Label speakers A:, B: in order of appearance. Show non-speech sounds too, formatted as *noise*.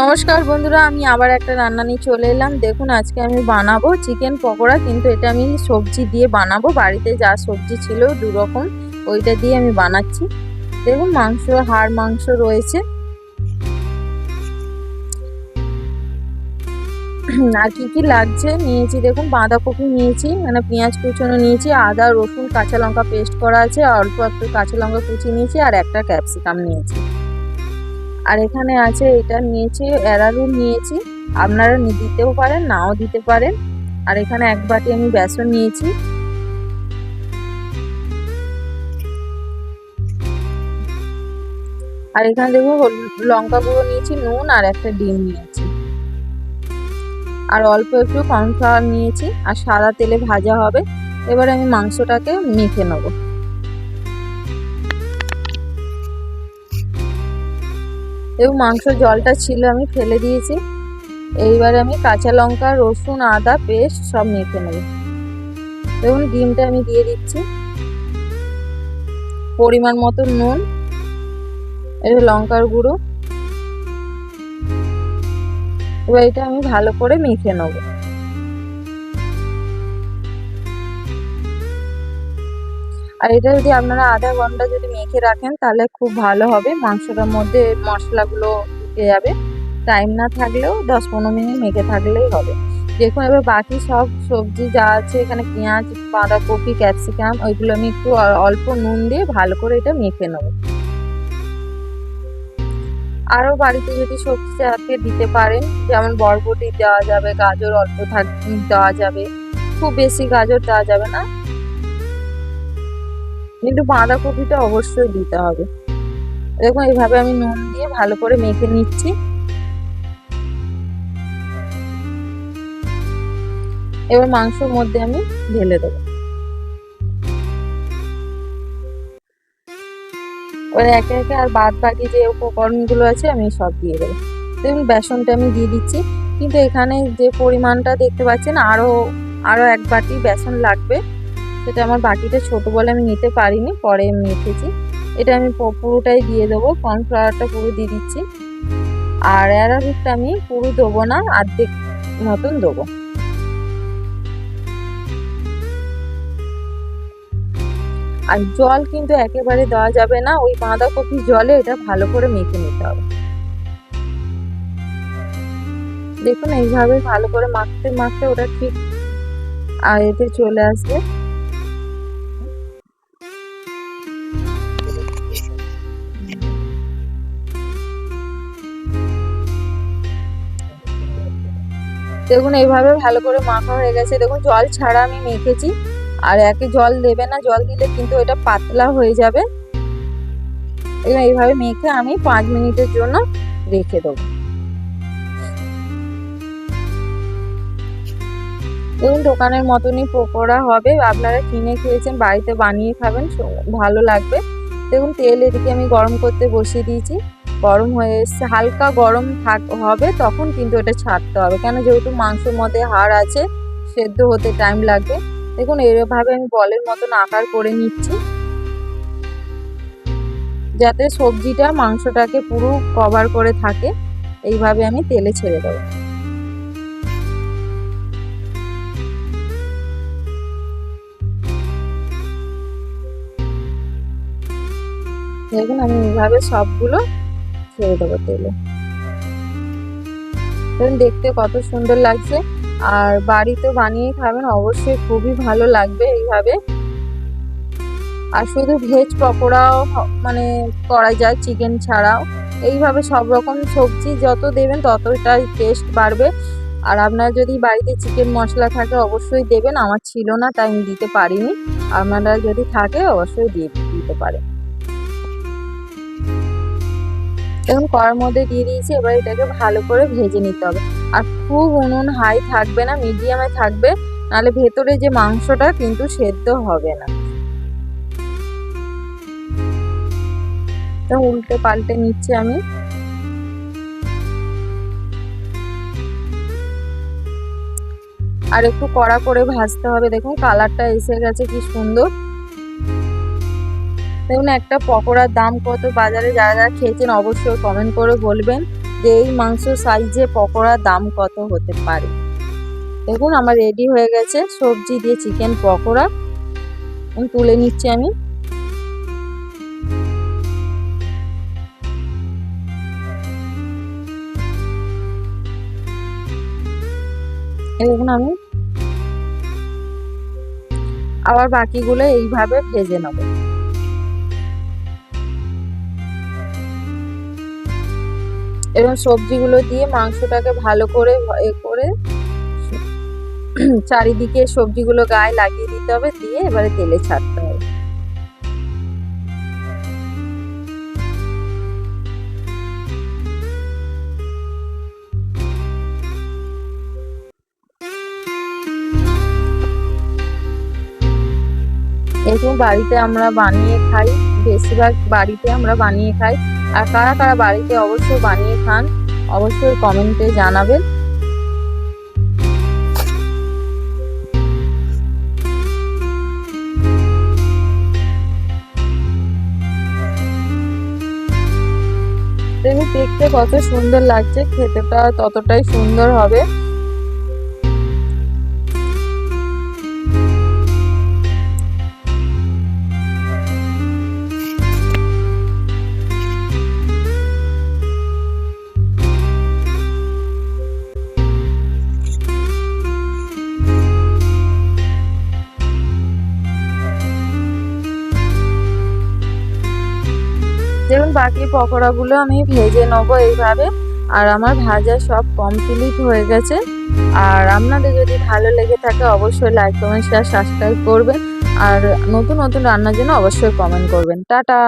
A: নমস্কার বন্ধুরা, আমি আবার একটা রান্না নিয়ে চলে এলাম। দেখুন, আজকে আমি বানাবো চিকেন পকোড়া, কিন্তু এটা আমি সবজি দিয়ে বানাবো। বাড়িতে যা সবজি ছিল দু রকম ওইটা দিয়ে আমি বানাচ্ছি। দেখুন, মাংস, হাড় মাংস রয়েছে। আর কি কি লাগছে নিয়েছি, দেখুন, বাঁধাকপি নিয়েছি মানে পেঁয়াজ কুচনো নিয়েছি, আদা, রসুন, কাঁচা লঙ্কা পেস্ট করা আছে অল্প একটু কাঁচা লঙ্কা কুচি নিয়েছি, আর একটা ক্যাপসিকাম নিয়েছি। আর এখানে আছে এটা নিয়েছি অ্যারারুট নিয়েছি। আপনারা দিতেও পারেন, নাও দিতে পারেন। আর এখানে এক বাটি আমি বেসন নিয়েছি। আর এখানে দেখব লঙ্কা গুঁড়ো নিয়েছি, নুন আর একটা ডিম নিয়েছি। আর অল্প একটু কর্নফ্লাওয়ার নিয়েছি, আর সাদা তেলে ভাজা হবে। এবার আমি মাংসটাকে মেখে নেব। এবং মাংস জলটা ছিল আমি ফেলে দিয়েছি। এইবারে আমি কাঁচা লঙ্কা, রসুন, আদা, পেস্ট সব মেখে নেব। এবং ডিমটা আমি দিয়ে দিচ্ছি। পরিমাণ মতো নুন এটা লঙ্কার গুঁড়ো। এবার এটা আমি ভালো করে মেখে নেব। আর এটা যদি আপনারা আধা ঘণ্টা যদি মেখে রাখেন, তাহলে খুব ভালো হবে। মাংসটার মধ্যে মশলাগুলো ঢুকে যাবে। টাইম না থাকলেও দশ পনেরো মিনিট মেখে থাকলেই হবে। দেখুন, এবার বাকি সব সবজি যা আছে, এখানে পেঁয়াজ, বাঁধাকপি, ক্যাপসিকাম, ওইগুলো আমি একটু অল্প নুন দিয়ে ভালো করে এটা মেখে নেব। আরও বাড়িতে যদি সবজি চাপে দিতে পারেন, যেমন বরবটি দেওয়া যাবে, গাজর অল্প থাক, দেওয়া যাবে। খুব বেশি গাজর দেওয়া যাবে না। কিন্তু বাঁধাকপিটা অবশ্যই দিতে হবে। দেখুন, এইভাবে আমি নুন দিয়ে ভালো করে মেখে নিচ্ছি। এবার মাংসর মধ্যে আমি ঢেলে দেবো। এবার একে একে আর বাদ বাকি যে উপকরণগুলো আছে, আমি সব দিয়ে দেবো। দেখুন, বেসনটা আমি দিয়ে দিচ্ছি। কিন্তু এখানে যে পরিমাণটা দেখতে পাচ্ছেন আরও আরও এক বাটি বেসন লাগবে। সেটা আমার বাকিটা ছোট বলে আমি নিতে পারিনি, পরে মেখেছি এটা আমি পুরোটাই দিয়ে দেবো, কর্নফ্লাওয়ারটা পুরো দিয়ে দিচ্ছি। আর অ্যারারুটটা আমি পুরো দেবো না অর্ধেক মতন দেবো। আর জল কিন্তু একেবারে দেওয়া যাবে না, ওই বাঁধাকপির জলে এটা ভালো করে মেখে নিতে হবে। দেখুন, এইভাবে ভালো করে মাখতে মাখতে ওটা ঠিক, আর এতে চলে আসবে। দেখুন, এইভাবে ভালো করে মাখা হয়ে গেছে। দেখুন, জল ছাড়া আমি মেখেছি। আর একে জল দেবে না, জল দিলে কিন্তু এটা পাতলা হয়ে যাবে। এবং এইভাবে মেখে আমি পাঁচ মিনিটের জন্য রেখে দেবো। দেখুন, দোকানের মতনই পকোড়া হবে। আপনারা কিনে খেয়েছেন, বাড়িতে বানিয়ে খাবেন ভালো লাগবে। দেখুন, তেল এদিকে আমি গরম করতে বসিয়ে দিয়েছি। গরম হয়ে এসছে, হালকা গরম থাক, হবে তখন কিন্তু এটা ছাড়তে হবে। কেন যেহেতু মাংসের মধ্যে হাড় আছে, সেদ্ধ হতে টাইম লাগবে। দেখুন, এভাবে আমি বলের মতন আকার করে নিচ্ছি। যাতে সবজিটা, মাংসটাকে পুরো কভার করে থাকে, এইভাবে আমি তেলে ছেড়ে দেবো। দেখুন, আমি এইভাবে সবগুলো ছেড়ে দেবো তেলে। দেখতে কত সুন্দর লাগছে। আর বাড়িতে বানিয়ে খাবেন, অবশ্যই খুবই ভালো লাগবে এইভাবে। আর শুধু ভেজ পকোড়াও মানে করা যায় চিকেন ছাড়াও। এইভাবে সব রকম সবজি যত দেবেন ততটাই টেস্ট বাড়বে। আর আপনার যদি বাড়িতে চিকেন মশলা থাকে অবশ্যই দেবেন। আমার ছিল না, তাই আমি দিতে পারিনি। আপনারা যদি থাকে অবশ্যই দিয়ে দিতে পারেন। এখন কড়ার মধ্যে দিয়ে দিয়েছি, এবার এটাকে ভালো করে ভেজে নিতে হবে। আর খুব উনুন হাই থাকবে না মিডিয়ামে থাকবে, নাহলে ভেতরে যে মাংসটা কিন্তু সেদ্ধ হবে না। উল্টে পাল্টে নিচ্ছি আমি। আর একটু কড়া করে ভাজতে হবে, দেখুন কালারটা এসে গেছে কি সুন্দর। দেখুন একটা পকোড়ার দাম কত, বাজারে যারা যারা খেয়েছেন অবশ্যই কমেন্ট করে বলবেন যে এই মাংস সাইজে পকোড়ার দাম কত হতে পারে। দেখুন আমার রেডি হয়ে গেছে সবজি দিয়ে চিকেন পকোড়া। তুলে নিচ্ছি আমি। দেখুন আমি আবার বাকিগুলো এইভাবে ভেজে নেব। এবং সবজিগুলো দিয়ে মাংসটাকে ভালো করে এ করে *clears throat* চারিদিকে সবজিগুলো গায়ে লাগিয়ে দিতে হবে, দিয়ে এবারে তেলে ছাড়তে হবে। এরকম বাড়িতে আমরা বানিয়ে খাই, বেশিরভাগ বাড়িতে আমরা বানিয়ে খাই। আর কারা কারা বাড়িতে অবশ্যই বানিয়ে খান, অবশ্যই কমেন্টে জানাবেন। দেখতে কত সুন্দর লাগছে খেতেটা ততটাই সুন্দর হবে। বাকি পকোড়াগুলো আমি ভেজে নেব এইভাবে। আর আমার ভাজা সব কমপ্লিট হয়ে গেছে। আর আপনাদের যদি ভালো লেগে থাকে অবশ্যই লাইক কমেন্ট শেয়ার সাবস্ক্রাইব করবেন। আর নতুন নতুন রান্নার জন্য অবশ্যই কমেন্ট করবেন। টাটা!